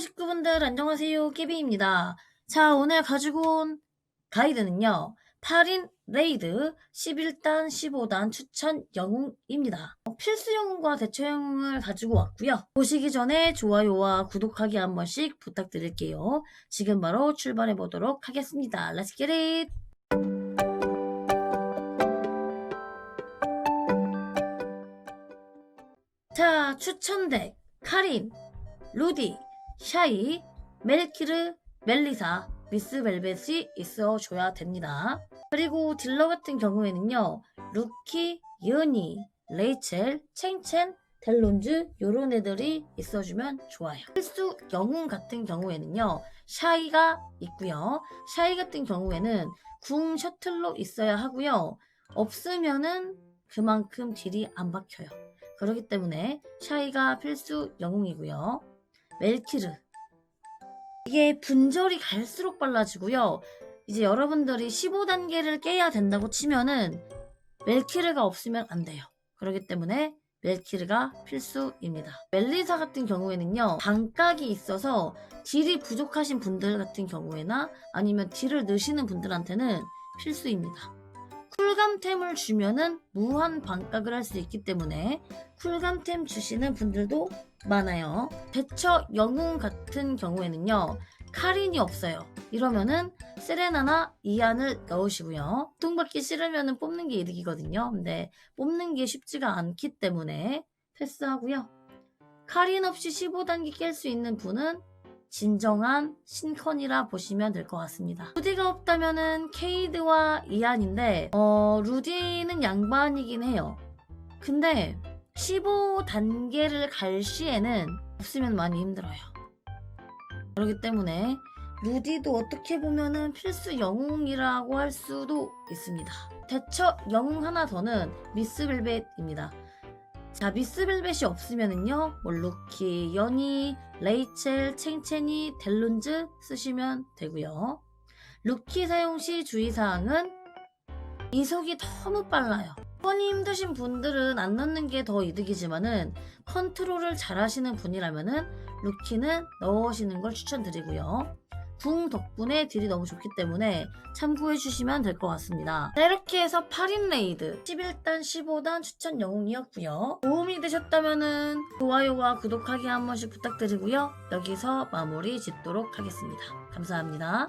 식구분들 안녕하세요. 깨비입니다. 자 오늘 가지고 온 가이드는요. 8인 레이드 11단 15단 추천 영웅입니다. 어, 필수 영웅과 대처 영웅을 가지고 왔고요. 보시기 전에 좋아요와 구독하기 한 번씩 부탁드릴게요. 지금 바로 출발해 보도록 하겠습니다. Let's get it! 자 추천덱. 카린 루디, 샤이, 멜키르, 멜리사, 미스 벨벳이 있어줘야 됩니다. 그리고 딜러 같은 경우에는요, 루키, 유니, 레이첼, 챙첸, 델론즈 요런 애들이 있어주면 좋아요. 필수 영웅 같은 경우에는요, 샤이가 있고요. 샤이 같은 경우에는 궁 셔틀로 있어야 하고요. 없으면은 그만큼 딜이 안 박혀요. 그렇기 때문에 샤이가 필수 영웅이고요. 멜키르. 이게 분절이 갈수록 빨라지고요. 이제 여러분들이 15단계를 깨야 된다고 치면은 멜키르가 없으면 안 돼요. 그렇기 때문에 멜키르가 필수입니다. 멜리사 같은 경우에는요, 반각이 있어서 딜이 부족하신 분들 같은 경우에나 아니면 딜을 넣으시는 분들한테는 필수입니다. 쿨감템을 주면은 무한 반각을 할 수 있기 때문에 쿨감템 주시는 분들도 많아요. 대처 영웅 같은 경우에는요, 카린이 없어요. 이러면은 세레나나 이안을 넣으시고요. 통받기 싫으면은 뽑는 게 이득이거든요. 근데 뽑는 게 쉽지가 않기 때문에 패스하고요. 카린 없이 15단계 깰 수 있는 분은 진정한 신컨이라 보시면 될 것 같습니다. 루디가 없다면은 케이드와 이안인데, 어, 루디는 양반이긴 해요. 근데 15단계를 갈 시에는 없으면 많이 힘들어요. 그렇기 때문에 루디도 어떻게 보면은 필수 영웅이라고 할 수도 있습니다. 대처 영웅 하나 더는 미스벨벳입니다. 자, 미스벨벳이 없으면은요, 뭐 루키, 연희, 레이첼, 챙챙이, 델론즈 쓰시면 되고요. 루키 사용 시 주의사항은 이속이 너무 빨라요. 폰이 힘드신 분들은 안 넣는 게 더 이득이지만은 컨트롤을 잘 하시는 분이라면은 루키는 넣으시는 걸 추천드리고요. 궁 덕분에 딜이 너무 좋기 때문에 참고해 주시면 될 것 같습니다. 자, 이렇게 해서 8인 레이드 11단 15단 추천 영웅이었고요. 도움이 되셨다면은 좋아요와 구독하기 한 번씩 부탁드리고요. 여기서 마무리 짓도록 하겠습니다. 감사합니다.